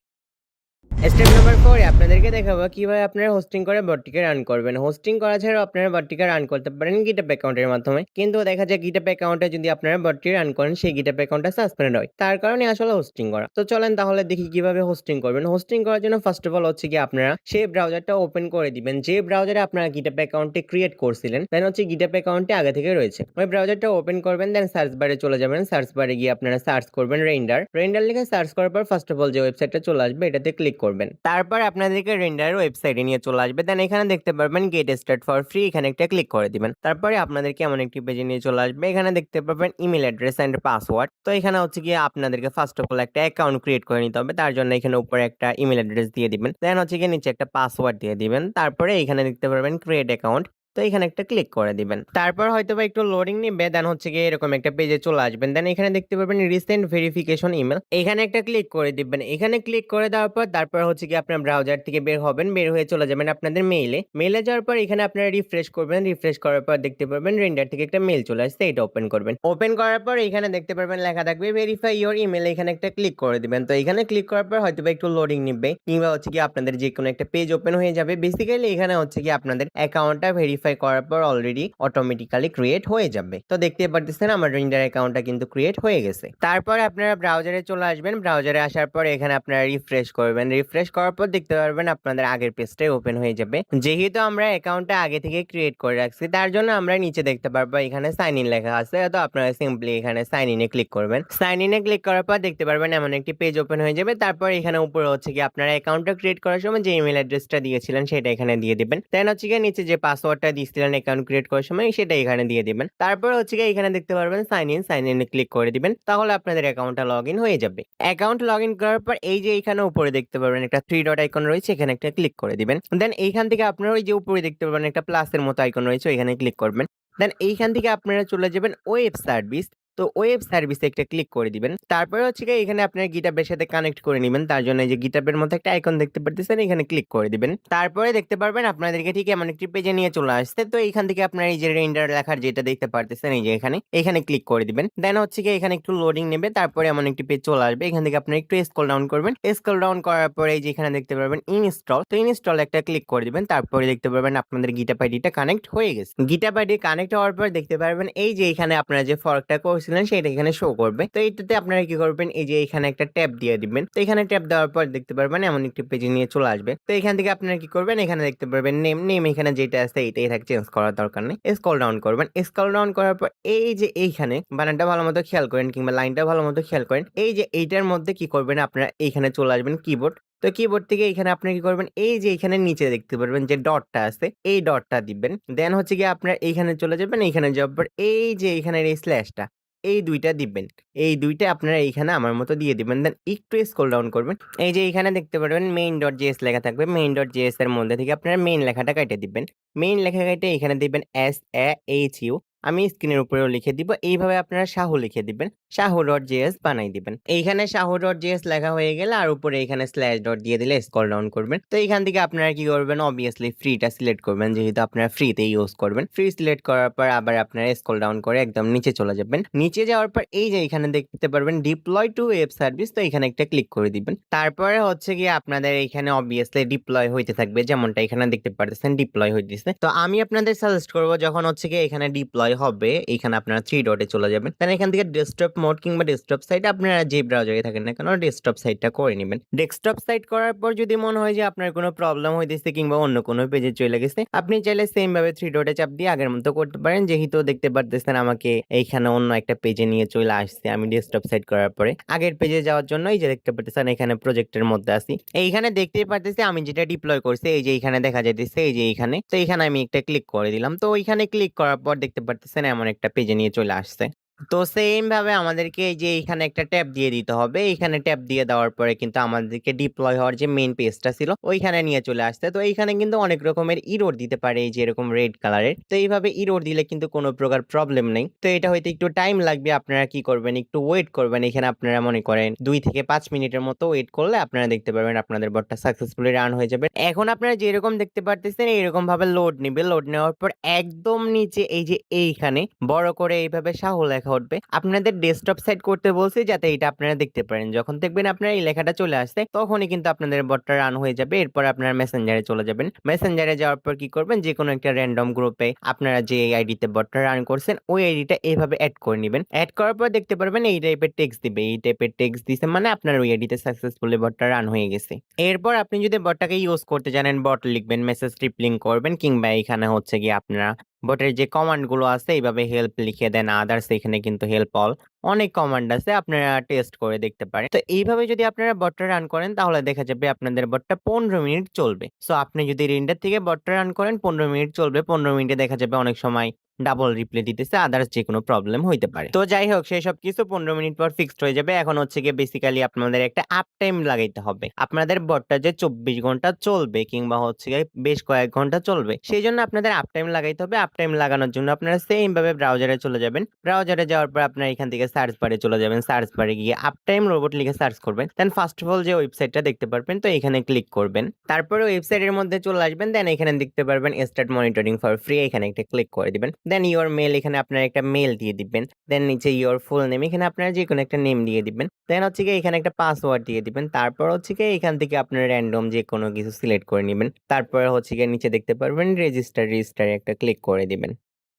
স্টেপ নাম্বার ফোরে আপনাদেরকে দেখাবো কীভাবে আপনারা হোস্টিং করে বটটিকে রান করবেন। হোস্টিং করা ছাড়াও আপনারা বটটিকে রান করতে পারেন গিটআপ অ্যাকাউন্টের মাধ্যমে। কিন্তু দেখা যায় গিটআপ অ্যাকাউন্টে যদি আপনারা বটটি রান করেন, সেই গিটআপ অ্যাকাউন্টটা সাসপেন্ড হয়। তার কারণে আসলে হোস্টিং করা। তো চলেন তাহলে দেখি কীভাবে হোস্টিং করবেন। হোস্টিং করার জন্য ফার্স্ট অফ অল হচ্ছে কি আপনারা সেই ব্রাউজারটা ওপেন করে দিবেন। যে ব্রাউজারে আপনারা গিটআপ অ্যাকাউন্টে ক্রিয়েট করছিলেন দেন হচ্ছে গিটআপ অ্যাকাউন্টে আগে থেকে রয়েছে। ওই ব্রাউজারটা ওপেন করবেন দেন সার্চ বারে চলে যাবেন। সার্চ বারে গিয়ে আপনারা সার্চ করবেন রেন্ডার রেন্ডার লিখে সার্চ করার পর ফার্স্ট অফ অল যে ওয়েবসাইটটা চলে আসবে, এটাতে ক্লিক করবেন। তারপর আপনাদেরকে রেন্ডার ওয়েবসাইটে নিয়ে চলে আসবে। দেন এখানে দেখতে পারবেন গেট স্টার্ট ফর ফ্রি এখানে একটা ক্লিক করে দিবেন। তারপরে আপনাদেরকে এমন একটি পেজে নিয়ে চলে আসবে। এখানে দেখতে পারবেন ইমেল অ্যাড্রেস অ্যান্ড পাসওয়ার্ড তো এখানে হচ্ছে গিয়ে আপনাদেরকে ফার্স্ট অফ অল একটা অ্যাকাউন্ট ক্রিয়েট করে নিতে হবে। তার জন্য এখানে উপরে একটা ইমেল অ্যাড্রেস দিয়ে দিবেন। দেন হচ্ছে গিয়ে নিচে একটা পাসওয়ার্ড দিয়ে দিবেন। তারপরে এখানে দেখতে পারবেন ক্রিয়েট অ্যাকাউন্ট তো এখানে একটা ক্লিক করে দিবেন। তারপর হয়তো বা একটু লোডিং নিবে দেন হচ্ছে গিয়ে এরকম একটা পেজে চলে আসবেন। দেন এখানে দেখতে পারবেন রিসেন্ট ভেরিফিকেশন ইমেল এখানে একটা ক্লিক করে দিবেন। এখানে ক্লিক করে দেওয়ার পর তারপর হচ্ছে কি আপনার ব্রাউজার থেকে বের হবেন, বের হয়ে চলে যাবেন আপনাদের মেইলে মেইলে যাওয়ার পর এখানে আপনারা রিফ্রেশ করবেন। রিফ্রেশ করার পর দেখতে পারবেন রেন্ডার থেকে একটা মেইল চলে আসছে, এটা ওপেন করবেন। ওপেন করার পর এখানে দেখতে পারবেন লেখা থাকবে ভেরিফাই ইওর ইমেল এখানে একটা ক্লিক করে দিবেন। তো এখানে ক্লিক করার পর হয়তো একটু লোডিং নিবে, কিংবা হচ্ছে কি আপনাদের যে কোনো একটা পেজ ওপেন হয়ে যাবে। বেসিক্যালি এখানে হচ্ছে কি আপনাদের অ্যাকাউন্টটা ভেরিফাই ভেরিফাই করার পর অলরেডি অটোমেটিক্যালি ক্রিয়েট হয়ে যাবে। তো দেখতে পারতেছেন আমার রিন্ডার অ্যাকাউন্টটা কিন্তু ক্রিয়েট হয়ে গেছে। তারপর আপনারা ব্রাউজারে চলে আসবেন। ব্রাউজারে আসার পর এখানে আপনারা রিফ্রেশ করবেন। রিফ্রেশ করার পর দেখতে পারবেন আপনাদের আগের পেজটাই ওপেন হয়ে যাবে। যেহেতু আমরা অ্যাকাউন্টটা আগে থেকে ক্রিয়েট করে রাখছি, তার জন্য আমরা নিচে দেখতে পারব এখানে সাইন ইন লেখা আছে। তো আপনারা সিম্পলি এখানে সাইন ইনে ক্লিক করবেন। সাইন ইনে ক্লিক করার পর দেখতে পারবেন এমন একটি পেজ ওপেন হয়ে যাবে। তারপর এখানে উপরে হচ্ছে কি আপনারা অ্যাকাউন্টটা ক্রিয়েট করার সময় যে ইমেল অ্যাড্রেসটা দিয়েছিলেন সেটা এখানে দিয়ে দিবেন। দেন হচ্ছে গিয়ে নিচে যে পাসওয়ার্ডটা দিয়েছিলেন অ্যাকাউন্ট ক্রিয়েট করার সময় সেটা এখানে দিয়ে দেবেন। তারপর হচ্ছে গিয়ে এখানে দেখতে পারবেন sign in sign in click করে দিবেন, তাহলে আপনাদের অ্যাকাউন্টটা লগ ইন হয়ে যাবে। অ্যাকাউন্ট লগ ইন করার পর এই যে এখানে উপরে দেখতে পারবেন একটা থ্রি ডট আইকন রয়েছে, এখানে একটা ক্লিক করে দিবেন। দেন এইখান থেকে আপনারা ওই যে উপরে দেখতে পারবেন একটা প্লাসের মতো আইকন রয়েছে এখানে ক্লিক করবেন। দেন এইখান থেকে আপনারা চলে যাবেন ওয়েব সার্ভিস তো ওয়েব সার্ভিসে একটা ক্লিক করে দিবেন। তারপরে হচ্ছে কি এখানে আপনার গিটাবের সাথে কানেক্ট করে নেবেন। তার জন্য এই যে গিটাবের মধ্যে একটা আইকন দেখতে পারতেছেন, এখানে ক্লিক করে দিবেন। তারপরে দেখতে পারবেন আপনাদেরকে ঠিক এমন একটি পেজে নিয়ে চলে আসছে। তো এইখান থেকে আপনার এই যে রেন্ডার লেখার যেটা দেখতে পারতেছেন, এই যে এখানে এখানে ক্লিক করে দিবেন। দেন হচ্ছে কি এখানে একটু লোডিং নেবে। তারপরে এমন একটি পেজ চলে আসবে। এখান থেকে আপনি একটু স্ক্রল ডাউন করবেন। স্ক্রল ডাউন করার পরে এই যে এখানে দেখতে পারবেন ইনস্টল তো ইনস্টল একটা ক্লিক করে দিবেন। তারপরে দেখতে পারবেন আপনাদের গিটাপ আইডিটা কানেক্ট হয়ে গেছে। গিটাপ আইডি কানেক্ট হওয়ার পর দেখতে পারবেন এই যে এখানে আপনারা যে ফর্কটা করছিলেন সেটা এখানে শো করবে। তো এইটাতে আপনারা কি করবেন, এই যে এখানে একটা ট্যাব দিয়ে দিবেন। তো এখানে ট্যাব দেওয়ার পর দেখতে পারবেন এমন একটি পেজে নিয়ে চলে আসবে। তো এখান থেকে আপনারা কি করবেন, এখানে দেখতে পারবেন নেম নেম এখানে যেটা আছে এইটাই থাকে চেঞ্জ করার দরকার নেই। স্কল ডাউন করবেন। স্কল ডাউন করার পর এই যে এইখানে বানানটা ভালো মতো খেয়াল করেন কিংবা লাইনটা ভালো মতো খেয়াল করেন, এই যে এইটার মধ্যে কি করবেন আপনারা এইখানে চলে আসবেন কিবোর্ড তো কিবোর্ড থেকে এখানে আপনি কি করবেন, এই যে এখানে নিচে দেখতে পারবেন যে ডটটা আছে, এই ডটটা দিবেন। দেন হচ্ছে কি আপনার এইখানে চলে যাবেন, এইখানে যাওয়ার পর এই যে এখানে এই স্ল্যাশটা এই দুইটা দিবেন। এই দুইটা আপনারা এইখানে আমার মতো দিয়ে দিবেন। দেন একটু স্কোল ডাউন করবেন। এই যে এখানে দেখতে পারবেন মেইন ডট জিএস লেখা থাকবে। মেইন ডট জিএস এর মধ্যে থেকে আপনারা মেইন লেখাটা কেটে দিবেন। মেইন লেখা কেটে এখানে দিবেন এস এ এইচ ইউ আমি স্ক্রিনের উপরেও লিখে দিব। এইভাবে আপনারা শাহু লিখে দিবেন। শাহু ডট জেএস বানাই দিবেন। এইখানে শাহু ডট জেএস লেখা হয়ে গেলে আর উপরে এখানে স্ল্যাশ ডট দিয়ে দিলে স্কল ডাউন করবেন। তো এইখান থেকে আপনারা কি করবেন? অবভিয়াসলি ফ্রিটা সিলেক্ট করবেন। যেহেতু আপনারা ফ্রিতে ইউজ করবেন। ফ্রি সিলেক্ট করার পর আবার আপনারা স্কল ডাউন করে একদম নিচে চলে যাবেন। নিচে যাওয়ার পর এই যে এখানে দেখতে পারবেন ডিপ্লয় টু ওয়েব সার্ভিস তো এখানে একটা ক্লিক করে দিবেন। তারপরে হচ্ছে কি আপনাদের এখানে অবভিয়াসলি ডিপ্লয় হইতে থাকবে। যেমনটা এখানে দেখতে পারতেছেন ডিপ্লয় হইতেছে। তো আমি আপনাদের সাজেস্ট করব যখন হচ্ছে কি এখানে ডিপ্লয় হবে, এখানে আপনারা থ্রি ডটে চলে যাবেন। তাহলে এখান থেকে ডেস্কটপ মোড কিংবা ডেস্কটপ সাইট আপনারা যে ব্রাউজারে থাকেন না কেন ডেস্কটপ সাইটটা করে নেবেন। ডেস্কটপ সাইট করার পর যদি মনে হয় যে আপনার কোনো প্রবলেম হইতেছে কিংবা অন্য কোনো পেজে চলে গেছে, আপনি চাইলে সেম ভাবে থ্রি ডটে চাপ দিয়ে আগের মতো করতে পারেন। যেহেতু দেখতে পারতেছেন আমাকে এইখানে অন্য একটা পেজে নিয়ে চলে আসছে আমি ডেস্কটপ সাইট করার পরে। আগের পেজে যাওয়ার জন্য এই যে দেখতে পারতেছেন এখানে প্রজেক্টের মধ্যে আছি। এইখানে দেখতে পারতেছি আমি যেটা ডিপ্লয় করছি, এই যে এইখানে দেখা যাইতেছে, এই যে এইখানে। তো এইখানে আমি একটা ক্লিক করে দিলাম। তো ওইখানে ক্লিক করার পর দেখতে পারতেছেন এমন একটা পেজে নিয়ে চলে আসছে। তো সেম ভাবে আমাদেরকে এই যে এখানে একটা ট্যাব দিয়ে দিতে হবে। এখানে ট্যাব দিয়ে দেওয়ার পরে কিন্তু আমাদেরকে ডিপ্লয় হওয়ার যে মেইন পেজটা ছিল, ওইখানে নিয়ে চলে আসছে তো এইখানে কিন্তু অনেক রকমের ইরোর দিতে পারে এই যে এরকম রেড কালারের তো এইভাবে ইরোর দিলে কিন্তু কোনো প্রকার প্রবলেম নেই। তো এটা হয়তো একটু টাইম লাগবে, আপনারা কি করবেন? একটু ওয়েট করবেন। এখানে আপনারা মনে করেন দুই থেকে পাঁচ মিনিটের মতো ওয়েট করলে আপনারা দেখতে পারবেন আপনাদের বটটা সাকসেসফুলি রান হয়ে যাবে। এখন আপনারা যেরকম দেখতে পারতেছেন, এইরকম ভাবে লোড নিবে। লোড নেওয়ার পর একদম নিচে এই যে এইখানে বড় করে এইভাবে শাহু লেখা উঠবে আপনাদের ডেস্কটপ সাইট করতে বলছি যাতে এটা আপনারা দেখতে পারেন। যখন দেখবেন আপনার এই লেখাটা চলে আসছে, তখনই কিন্তু আপনাদের বটটা রান হয়ে যাবে। এরপর আপনারা মেসেঞ্জারে চলে যাবেন। মেসেঞ্জারে যাওয়ার পর কি করবেন? যে কোনো একটা র্যান্ডম গ্রুপে আপনারা যে আইডিতে বটটা রান করছেন, ওই আইডিটা এইভাবে অ্যাড করে নেবেন। অ্যাড করার পর দেখতে পারবেন এই টাইপের টেক্সট দিবে। এই টাইপের টেক্সট দিছে মানে আপনার ওই আইডিতে সাকসেসফুলি বটটা রান হয়ে গেছে। এরপর আপনি যদি বটটাকে ইউজ করতে জানেন বট লিখবেন মেসেজ রিপ্লিং করবেন কিংবা এখানে হচ্ছে গিয়ে আপনারা বটের যে কমান্ডগুলো আছে এইভাবে হেল্প লিখে দেন আদার্স এখানে কিন্তু হেল্প অল অনেক কমান্ড আছে, আপনারা টেস্ট করে দেখতে পারেন। তো এইভাবে যদি আপনারা বটটা রান করেন, তাহলে দেখা যাবে আপনাদের বটটা পনেরো মিনিট চলবে। সো আপনি যদি রিন্ডার থেকে বটটা রান করেন, পনেরো মিনিট চলবে। পনেরো মিনিটে দেখা যাবে অনেক সময় ডাবল রিপ্লে দিতেছে আদার্স যে কোনো প্রবলেম হইতে পারে। তো যাই হোক, সেই সব কিছু পনেরো মিনিট পর ফিক্সড হয়ে যাবে। এখন হচ্ছে গিয়ে বেসিক্যালি আপনাদের একটা আপ টাইম লাগাইতে হবে। আপনাদের বটটা যে চব্বিশ ঘণ্টা চলবে কিংবা হচ্ছে গিয়ে বেশ কয়েক ঘণ্টা চলবে, সেই জন্য আপনাদের আপ টাইম লাগাইতে হবে। আপ টাইম লাগানোর জন্য আপনারা সেম ভাবে ব্রাউজারে চলে যাবেন। ব্রাউজারে যাওয়ার পর আপনারা এখান থেকে সার্চ বারে চলে যাবেন। সার্চ বারে গিয়ে আপ টাইম রোবট লিখে সার্চ করবেন। দেন ফার্স্ট অফ অল যে ওয়েবসাইটটা দেখতে পারবেন তো এখানে ক্লিক করবেন। তারপরে ওয়েবসাইটের মধ্যে চলে আসবেন। দেন এখানে দেখতে পারবেন স্টার্ট মনিটরিং ফর ফ্রি এখানে একটা ক্লিক করে দিবেন। দেন ইওর মেল এখানে আপনার একটা মেইল দিয়ে দিবেন। দেন নিচে ইওর ফুল নেম এখানে আপনারা যেকোনো একটা নেম দিয়ে দিবেন। দেন হচ্ছে গিয়ে এখানে একটা পাসওয়ার্ড দিয়ে দিবেন। তারপর হচ্ছে গিয়ে এখান থেকে আপনার র‍্যান্ডম যেকোনো কিছু সিলেক্ট করে নিবেন। তারপরে হচ্ছে গিয়ে নিচে দেখতে পারবেন রেজিস্টার, রেজিস্টার একটা ক্লিক করে দিবেন।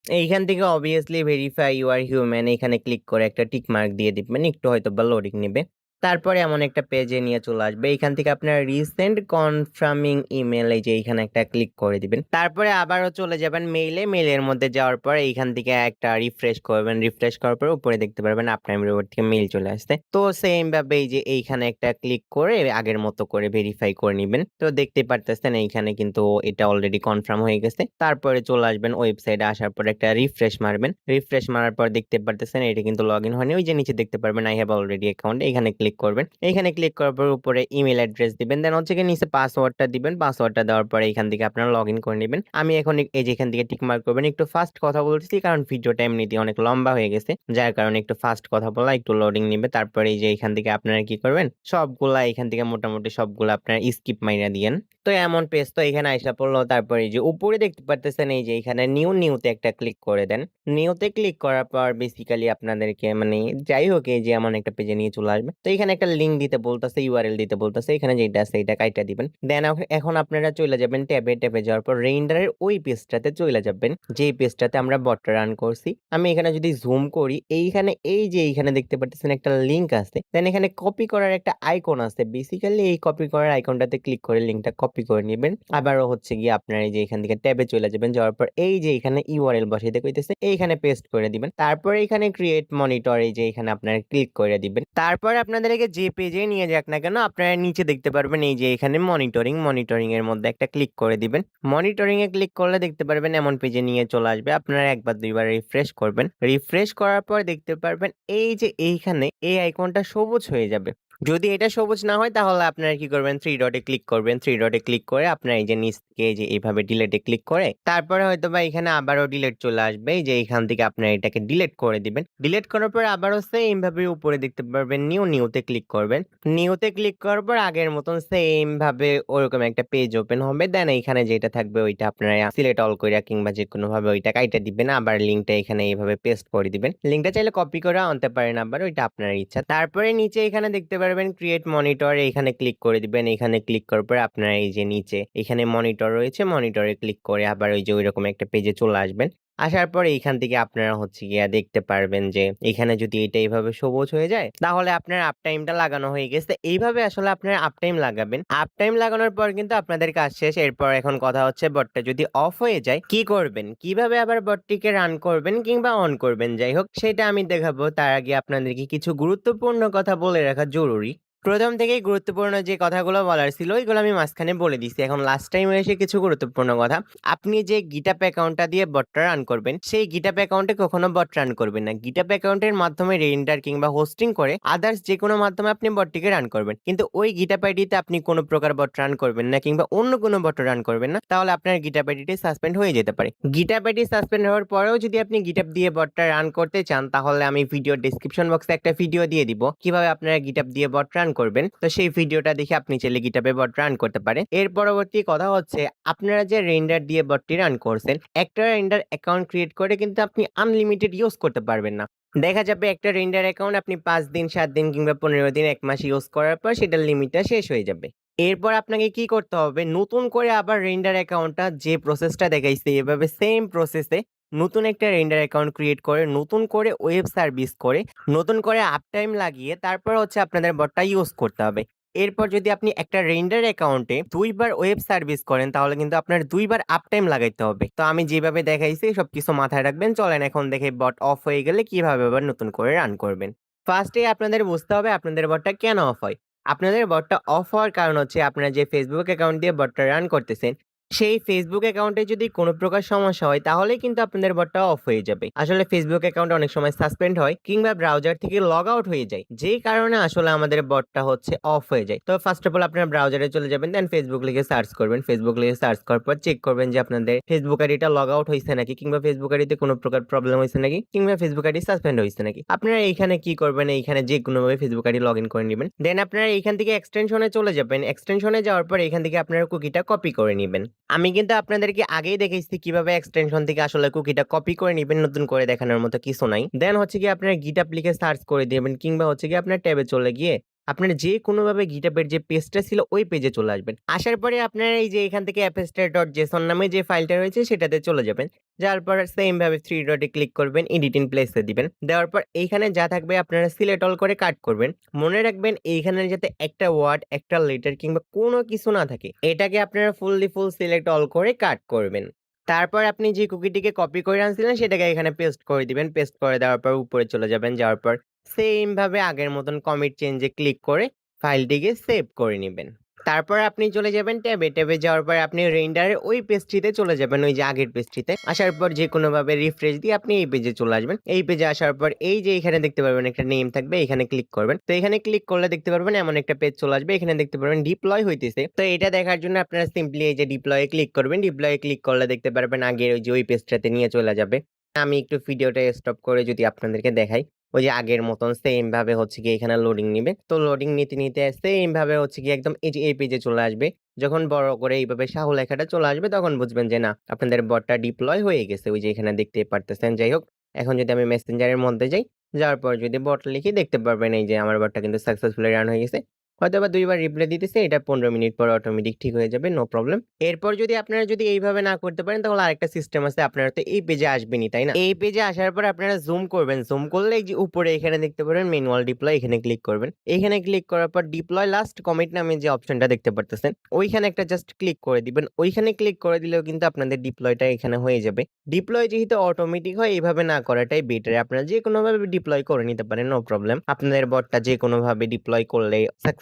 এইখান থেকে obviously verify you are human এখানে ক্লিক করে একটা টিক মার্ক দিয়ে দিবেন। একটু হয়তো বা লোডিং নিবে। তারপরে এমন একটা পেজে নিয়ে চলে আসবে। এইখান থেকে আপনার রিসেন্ট কনফার্মিং ইমেইল এই যে এইখানে একটা ক্লিক করে দিবেন। তারপরে আবারও চলে যাবেন মেইলে। মেইলের মধ্যে যাওয়ার পর এইখান থেকে একটা রিফ্রেশ করবেন। রিফ্রেশ করার পর উপরে দেখতে পারবেন আপটাইম রোবট থেকে মেইল চলে আসছে। তো সেম ভাবে এই যে এইখানে একটা ক্লিক করে আগের মতো করে ভেরিফাই করে নিবেন। তো দেখতেই পারতেছেন এইখানে কিন্তু এটা অলরেডি কনফার্ম হয়ে গেছে। তারপরে চলে আসবেন ওয়েবসাইটে আসার পর একটা রিফ্রেশ মারবেন। রিফ্রেশ মারার পর দেখতে পারতেছেন এটা কিন্তু লগইন হয়নি। ওই যে নিচে দেখতে পারবেন আই হ্যাভ অলরেডি অ্যাকাউন্ট এখানে ক্লিক করবেন। এখানে ক্লিক করার পর উপরে ইমেইল অ্যাড্রেস দিবেন। দেন হচ্ছে গিয়ে নিচে পাসওয়ার্ডটা দিবেন। পাসওয়ার্ডটা দেওয়ার পরে এখান থেকে আপনারা লগইন করে নিবেন। আমি এখন এই যে এখান থেকে টিক মার্ক করবেন। একটু ফাস্ট কথা বলতেছি কারণ ভিডিওটা এমনিতেই অনেক লম্বা হয়ে গেছে। যার কারণে একটু ফাস্ট কথা বলা একটু লোডিং নিবে। তারপরে এই যে এখান থেকে আপনারা কি করবেন সবগুলা এখান থেকে মোটামুটি সবগুলা আপনারা স্কিপ মাইরা দিয়েন। তো এমন পেজ তো এখানে আইসা পড়ল। তারপরে যে উপরে দেখতে পারতেছেন এই যে এখানে নিউ, নিউতে একটা ক্লিক করে দেন। নিউতে ক্লিক করার পর বেসিক্যালি আপনাদেরকে মানে যাই হোক এই যে এমন একটা পেজে নিয়ে চলে আসবে। তো এখানে একটা লিঙ্ক দিতে বলতেছে, ইউআরএল দিতে বলতেছে। এখানে যেটা আছে এটা কাইটা দিবেন। দেন এখন আপনারা চলে যাবেন ট্যাবে, ট্যাবে যাওয়ার পর রেন্ডারের ওই পেজটাতে চলে যাবেন। যেই পেজটাতে আমরা বটটা রান করছি। আমি এখানে যদি জুম করি এইখানে এই যে এইখানে দেখতে পারতেছেন একটা লিঙ্ক আছে। দেন এখানে কপি করার একটা আইকন আছে। বেসিক্যালি এই কপি করার আইকনটাতে ক্লিক করে লিঙ্কটা কপি করে নিবেন। আবারও হচ্ছে গিয়ে আপনার এই যে এখান থেকে ট্যাবে চলে যাবেন। যাওয়ার পর এই যে এখানে ইউআরএল বসাইতে কইতেছে এইখানে পেস্ট করে দিবেন। তারপরে এখানে ক্রিয়েট মনিটর এই যে এখানে আপনারা ক্লিক করে দিবেন। তারপর আপনাদেরকে যে পেজে নিয়ে যাক না কেন আপনারা নিচে দেখতে পারবেন এই যে এখানে মনিটরিং, মনিটরিং এর মধ্যে একটা ক্লিক করে দিবেন। মনিটরিং এ ক্লিক করলে দেখতে পারবেন এমন পেজে নিয়ে চলে আসবে। আপনারা একবার দুইবার রিফ্রেশ করবেন। রিফ্রেশ করার পর দেখতে পারবেন এই যে এইখানে এই আইকনটা সবুজ হয়ে যাবে। যদি এটা সবুজ না হয় তাহলে আপনারা কি করবেন 3 ডটে ক্লিক করবেন। 3 ডটে ক্লিক করে আপনারা এই যে নিচ থেকে যে এইভাবে ডিলিটে ক্লিক করে তারপরে হয়তোবা এখানে আবারও ডিলিট চলে আসবে। যে এখান থেকে আপনারা এটাকে ডিলিট করে দিবেন। ডিলিট করার পর আবারও সেম ভাবে উপরে দেখতে পারবেন নিউ, নিউতে ক্লিক করবেন। নিউতে ক্লিক করার পর আগের মতন সেম ভাবে ওরকম একটা পেজ ওপেন হবে। দেন এইখানে যেটা থাকবে ওইটা আপনারা সিলেক্ট অল কইরা কিংবা যেকোনোভাবে ওইটা কাইটা দিবেন। আবার লিঙ্কটা এখানে এইভাবে পেস্ট করে দিবেন। লিঙ্কটা চাইলে কপি করে আনতে পারেন আবার ওইটা আপনার ইচ্ছা। তারপরে নিচে এখানে দেখতে পারবেন ক্রিয়েট মনিটর এখানে ক্লিক করে দিবেন। এখানে ক্লিক করার পর আপনারা এই যে নিচে এখানে মনিটর রয়েছে। মনিটরে ক্লিক করে আবার ওই যে ওইরকম একটা পেজে চলে আসবেন। আসার পর এইখান থেকে আপনারা হচ্ছে গিয়া দেখতে পারবেন যে, এখানে যদি এটা এইভাবে সবুজ হয়ে যায়, তাহলে আপনার আপটাইমটা লাগানো হয়ে গেছে। এইভাবে আসলে আপনারা আপটাইম লাগাবেন। আপটাইম লাগানোর পর কিন্তু আপনাদের কাজ শেষ। এরপর এখন কথা হচ্ছে বটটা যদি অফ হয়ে যায়, কি করবেন? কীভাবে আবার বটটিকে রান করবেন কিংবা অন করবেন যাই হোক, সেটা আমি দেখাবো। তার আগে আপনাদেরকে কিছু গুরুত্বপূর্ণ কথা বলে রাখা জরুরি। প্রথম থেকেই গুরুত্বপূর্ণ যে কথাগুলো বলার ছিল, ওইগুলো আমি মাঝখানে বলে দিছি। এখন লাস্ট টাইমে এসে কিছু গুরুত্বপূর্ণ কথা। আপনি যে গিটাপ অ্যাকাউন্টটা দিয়ে বটটা রান করবেন, সেই গিটাপ অ্যাকাউন্টে কখনো বট রান করবেন না। গিটাপ অ্যাকাউন্টের মাধ্যমে রেন্ডার কিংবা হোস্টিং করে আদার্স যেকোনো মাধ্যমে আপনি বটটিকে রান করবেন। কিন্তু ওই GitHub আইডিতে আপনি কোনো প্রকার বট রান করবেন না কিংবা অন্য কোনো বট রান করবেন না। তাহলে আপনার GitHub আইডিটি সাসপেন্ড হয়ে যেতে পারে। GitHub আইডি সাসপেন্ড হওয়ার পরেও যদি আপনি গিটাপ দিয়ে বটটা রান করতে চান, তাহলে আমি ভিডিও ডিসক্রিপশন বক্সে একটা ভিডিও দিয়ে দিব। কীভাবে আপনারা GitHub দিয়ে বট রান করবেন। তো সেই ভিডিওটা দেখে আপনি চাইলে এ বট রান করতে পারেন। এর পরবর্তী কথা হচ্ছে আপনারা যে রেন্ডার দিয়ে বটটি রান করছেন একটা রেন্ডার অ্যাকাউন্ট ক্রিয়েট করে কিন্তু আপনি আনলিমিটেড ইউজ করতে পারবেন না। দেখা যাবে একটা রেন্ডার অ্যাকাউন্ট আপনি পাঁচ দিন, সাত দিন কিংবা ১৫ দিন, এক মাস ইউজ করার পর সেটার লিমিটটা শেষ হয়ে যাবে। এরপর আপনাকে কি করতে হবে নতুন করে আবার রেন্ডার অ্যাকাউন্টটা যে প্রসেসটা দেখাইছে এভাবে সেম প্রসেসে নতুন একটা রেন্ডার অ্যাকাউন্ট ক্রিয়েট করে, নতুন করে ওয়েব সার্ভিস করে, নতুন করে আপ টাইম লাগিয়ে তারপর হচ্ছে আপনাদের বটটা ইউজ করতে হবে। এরপর যদি আপনি একটা রেন্ডার অ্যাকাউন্টে দুইবার ওয়েব সার্ভিস করেন, তাহলে কিন্তু আপনার দুইবার আপ টাইম লাগাইতে হবে। তো আমি যেভাবে দেখাইছি সব কিছু মাথায় রাখবেন। চলেন এখন দেখে বট অফ হয়ে গেলে কীভাবে আবার নতুন করে রান করবেন। ফার্স্ট আপনাদের বুঝতে হবে আপনাদের বটটা কেন অফ হয়। আপনাদের বটটা অফ হওয়ার কারণ হচ্ছে আপনারা যে ফেসবুক অ্যাকাউন্ট দিয়ে বটটা রান করতেছেন সেই ফেসবুক অ্যাকাউন্টে যদি কোনো প্রকার সমস্যা হয়, তাহলেই কিন্তু আপনাদের বটটা অফ হয়ে যাবে। আসলে ফেসবুক অ্যাকাউন্ট অনেক সময় সাসপেন্ড হয় কিংবা ব্রাউজার থেকে লগ আউট হয়ে যায় যে কারণে আসলে আমাদের বটটা হচ্ছে অফ হয়ে যায়। তো ফার্স্ট অফ অল আপনার ব্রাউজারে চলে যাবেন দেন ফেসবুক লিখে সার্চ করবেন। ফেসবুক লিখে সার্চ করার পর চেক করবেন যে আপনাদের ফেসবুক আইডিটা লগ আউট হয়েছে নাকি, কিংবা ফেসবুক আইডিতে কোনো প্রকার প্রবলেম হয়েছে নাকি, কিংবা ফেসবুক আইডি সাসপেন্ড হয়েছে নাকি। আপনারা এইখানে কি করবেন, এইখানে যে কোনোভাবে ফেসবুক আইডি লগ ইন করে নেবেন দেন আপনারা এইখান থেকে এক্সটেনশনে চলে যাবেন। এক্সটেনশনে যাওয়ার পর এখান থেকে আপনারা কুকিটা কপি করে নেবেন। আমি কিন্তু আপনাদেরকে আগেই দেখেছি কীভাবে এক্সটেনশন থেকে আসলে কুকিটা কপি করে নেবেন, নতুন করে দেখানোর মতো কিছু নাই। দেন হচ্ছে কি আপনার গিটাপ লিখে সার্চ করে দিবেন কিংবা হচ্ছে কি আপনার ট্যাবে চলে গিয়ে আপনার যে কোনোভাবে গিটাপের যে পেজটা ছিল, ওই পেজে চলে আসবেন। আসার পরে আপনারা এই যে এখান থেকে অ্যাপেস্টার ডট জেসন নামে যে ফাইলটা রয়েছে, সেটাতে চলে যাবেন। যাওয়ার পর সেমভাবে থ্রি ডটে ক্লিক করবেন এডিট প্লেসে দিবেন। দেওয়ার পর এইখানে যা থাকবে, আপনারা সিলেক্ট অল করে কাট করবেন। মনে রাখবেন, এইখানে যাতে একটা ওয়ার্ড একটা লেটার কিংবা কোনো কিছু না থাকে, এটাকে আপনারা ফুললি ফুল সিলেক্ট অল করে কাট করবেন। তারপর আপনি যে কুকিটিকে কপি করে আনছিলেন, সেটাকে এখানে পেস্ট করে দিবেন। পেস্ট করে দেওয়ার পর উপরে চলে যাবেন। যাওয়ার পর সেম ভাবে আগের মতন কমিট চেঞ্জে ক্লিক করে ফাইলটিকে সেভ করে নেবেন। তারপর আপনি চলে যাবেন ট্যাবে। ট্যাবে যাওয়ার পর আপনি রেন্ডারের ওই পেজটিতে চলে যাবেন, ওই যে আগের পেজটিতে আসার পর যে কোনোভাবে রিফ্রেশ দিয়ে আপনি এই পেজে চলে আসবেন। এই পেজে আসার পর এই যে এখানে দেখতে পারবেন একটা নেম থাকবে, এখানে ক্লিক করবেন। তো এখানে ক্লিক করলে দেখতে পারবেন এমন একটা পেজ চলে আসবে, এখানে দেখতে পারবেন ডিপ্লয় হইতেছে। তো এটা দেখার জন্য আপনারা সিম্পলি এই যে ডিপ্লয়ে ক্লিক করবেন। ডিপ্লয়ে ক্লিক করলে দেখতে পারবেন আগের ওই যে ওই পেজটাতে নিয়ে চলে যাবে। আমি একটু ভিডিওটা স্টপ করে যদি আপনাদেরকে দেখাই। ওই যে আগের মতন সেম ভাবে হচ্ছে কি এখানে লোডিং নিবে। তো লোডিং নিতে নিতে সেম ভাবে হচ্ছে কি একদম এই যে, এই পেজে চলে আসবে। যখন বড় করে এইভাবে সাহু লেখাটা চলে আসবে, তখন বুঝবেন যে, না, আপনাদের বটটা ডিপ্লয় হয়ে গেছে। ওই যে এখানে দেখতে পারতেছেন। যাই হোক, এখন যদি আমি মেসেঞ্জারের মধ্যে যাই, যাওয়ার পর যদি বট লিখি, দেখতে পারবেন এই যে আমার বটটা কিন্তু সাকসেসফুলি রান হয়ে গেছে। হয়তো বা দুইবার রিপ্লাই দিতেছে, এটা পনেরো মিনিট পর অটোমেটিক ঠিক হয়ে যাবে নো প্রবলেম এরপর যদি আপনারা যদি এইভাবে না করতে পারেন, তাহলে আরেকটা সিস্টেম আছে, আপনারা তো এই পেজে আসবেনই, তাই না? এই পেজে আসার পর আপনারা জুম করবেন জুম করলে যে উপরে এখানে দেখতে পারেন ম্যানুয়াল ডিপ্লয় এখানে ক্লিক করবেন। এখানে ক্লিক করার পর ডিপ্লয় লাস্ট কমিট নামে যে অপশনটা দেখতে পারতেছেন, ওইখানে একটা জাস্ট ক্লিক করে দিবেন। ওইখানে ক্লিক করে দিলেও কিন্তু আপনাদের ডিপ্লয়টা এখানে হয়ে যাবে। ডিপ্লয় যেহেতু অটোমেটিক হয়, এইভাবে না করাটাই বেটার আপনারা যে কোনোভাবে ডিপ্লয় করে নিতে পারেন নো প্রবলেম আপনাদের বটটা যে কোনোভাবে ডিপ্লয় করলে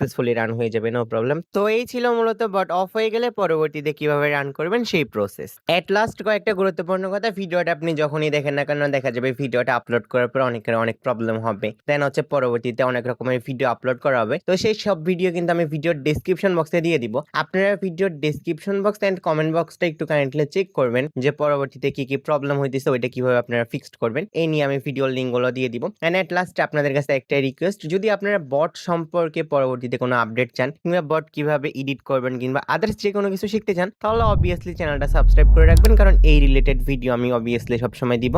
সাকসেসফুলি রান হয়ে যাবে নো প্রবলেম তো এই ছিল মূলত বট অফ হয়ে গেলে পরবর্তীতে কীভাবে রান করবেন সেই প্রসেস এট লাস্ট কয়েকটা গুরুত্বপূর্ণ কথা, ভিডিওটা আপনি যখনই দেখেন না কেন, দেখা যাবে ভিডিওটা আপলোড করার পর অনেকের অনেক প্রবলেম হবে। দেন হচ্ছে পরবর্তীতে অনেক রকমের ভিডিও আপলোড করা হবে। তো সেই সব ভিডিও কিন্তু আমি ভিডিওর ডেসক্রিপশন বক্সে দিয়ে দিব। আপনারা ভিডিওর ডেসক্রিপশন বক্স এন্ড কমেন্ট বক্সটা একটু কাইন্ডলি চেক করবেন যে পরবর্তীতে কি কি প্রবলেম হইতেছে, ওইটা কীভাবে আপনারা ফিক্সড করবেন। এই নিয়ে আমি ভিডিওর লিঙ্কগুলো দিয়ে দিব। এন্ড এট লাস্ট আপনাদের কাছে একটা রিকোয়েস্ট যদি আপনারা বট সম্পর্কে পরবর্তীতে কোনো আপডেট চান কিংবা বট কীভাবে এডিট করবেন কিংবা আদার্স যে কোনো কিছু শিখতে চান, তাহলে অবভিয়াসলি চ্যানেলটা সাবস্ক্রাইব করে রাখবেন, কারণ এই রিলেটেড ভিডিও আমি অবভিয়াসলি সবসময় দিব।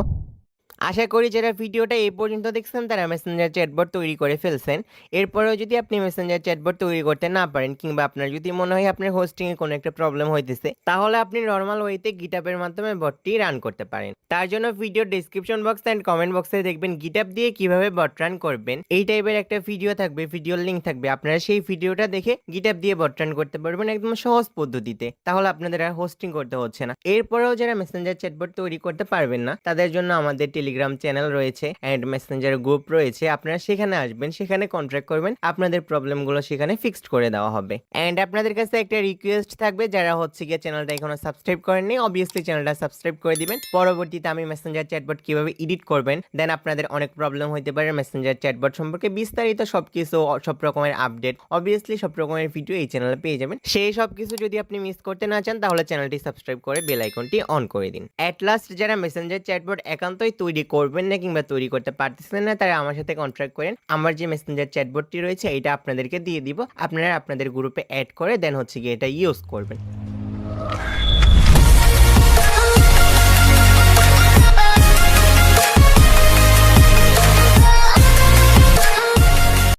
আশা করি যারা ভিডিওটা এই পর্যন্ত দেখছেন তারা মেসেঞ্জার চ্যাটবট তৈরি করে ফেলছেন। এরপরেও যদি আপনি মেসেঞ্জার চ্যাটবট তৈরি করতে না পারেন কিংবা আপনার যদি মনে হয় আপনার হোস্টিংয়ে কোনো একটা প্রবলেম হইতেছে, তাহলে আপনি নর্মাল ওয়েতে গিটাপের মাধ্যমে বটটি রান করতে পারেন। তার জন্য video description box and comment বক্সে দেখবেন গিটাপ দিয়ে কীভাবে বট রান করবেন। এই টাইপের একটা ভিডিও থাকবে ভিডিওর লিঙ্ক থাকবে। আপনারা সেই ভিডিওটা দেখে গিটাপ দিয়ে বট রান করতে পারবেন একদম সহজ পদ্ধতিতে। তাহলে আপনাদের আর হোস্টিং করতে হচ্ছে না। এরপরেও যারা মেসেঞ্জার চ্যাটবট তৈরি করতে পারবেন না, তাদের জন্য আমাদের টেলিগ্রাম চ্যানেল রয়েছে অ্যান্ড মেসেঞ্জার গ্রুপ রয়েছে, আপনারা সেখানে আসবেন, সেখানে কন্ট্যাক্ট করবেন, আপনাদের প্রবলেমগুলো সেখানে ফিক্সড করে দেওয়া হবে। অ্যান্ড আপনাদের কাছে একটা রিকোয়েস্ট থাকবে, যারা হচ্ছে গিয়ে চ্যানেলটা এখনও সাবস্ক্রাইব করেননি অবভিয়াসলি চ্যানেলটা সাবস্ক্রাইব করে দিবেন। পরবর্তীতে আমি মেসেঞ্জার চ্যাটবট কীভাবে এডিট করবেন দেন আপনাদের অনেক প্রবলেম হতে পারে মেসেঞ্জার চ্যাটবট সম্পর্কে বিস্তারিত সবকিছু, সব রকমের আপডেট অবভিয়াসলি সব রকমের ভিডিও এই চ্যানেলে পেয়ে যাবেন। সেই সব কিছু যদি আপনি মিস করতে না চান, তাহলে চ্যানেলটি সাবস্ক্রাইব করে বেল আইকনটি অন করে দিন। অ্যাট লাস্ট যারা মেসেঞ্জার চ্যাটবট একান্তই তৈরি করবেন না কিংবা তৈরি করতে পারতেছেন না, তারা আমার সাথে কন্ট্যাক্ট করেন। আমার যে মেসেঞ্জার চ্যাটবোর্ডটি রয়েছে, এটা আপনাদেরকে দিয়ে দিব। আপনারা আপনাদের গ্রুপে অ্যাড করে দেন হচ্ছে গিয়ে এটা ইউজ করবেন।